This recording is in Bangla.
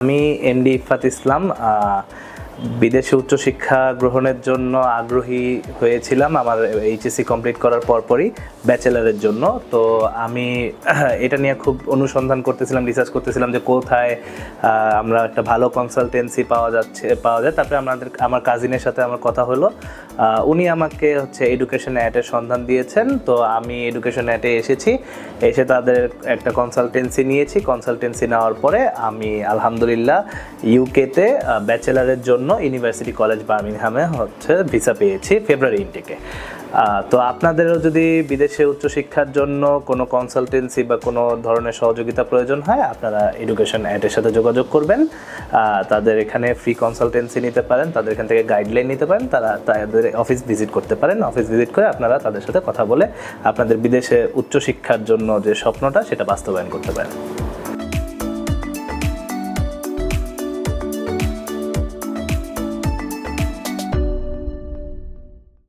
আমি এমডি ইফাত ইসলাম বিদেশে উচ্চশিক্ষা গ্রহণের জন্য আগ্রহী হয়েছিলাম। আমার এইচএসসি কমপ্লিট করার পরপরই ব্যাচেলারের জন্য। তো আমি এটা নিয়ে খুব অনুসন্ধান করতেছিলাম রিসার্চ করতেছিলাম যে কোথায় আমরা একটা ভালো কনসালটেন্সি পাওয়া যাচ্ছে, পাওয়া যায়। তারপরে আমাদের, আমার কাজিনের সাথে আমার কথা হলো। উনি আমাকে হচ্ছে এডুকেশন অ্যাটের সন্ধান দিয়েছেন। তো আমি এডুকেশন অ্যাটে এসেছি। এসে তাদের একটা কনসালটেন্সি নিয়েছি। কনসালটেন্সি নেওয়ার পরে আমি আলহামদুলিল্লাহ ইউকেতে ব্যাচেলারের জন্য ইউনিভার্সিটি কলেজ বার্মিংহামে হচ্ছে ভিসা পেয়েছি ফেব্রুয়ারি ইনটেকে তো আপনাদেরও যদি বিদেশে উচ্চশিক্ষার জন্য কোনো কনসালটেন্সি বা কোনো ধরনের সহযোগিতা প্রয়োজন হয়, আপনারা এডুকেশন অ্যাডের সাথে যোগাযোগ করবেন। তাদের এখানে ফ্রি কনসালটেন্সি নিতে পারেন, তাদের এখান থেকে গাইডলাইন নিতে পারেন, তারা তাদের অফিস ভিজিট করতে পারেন। অফিস ভিজিট করে আপনারা তাদের সাথে কথা বলে আপনাদের বিদেশে উচ্চশিক্ষার জন্য যে স্বপ্নটা, সেটা বাস্তবায়ন করতে পারেন।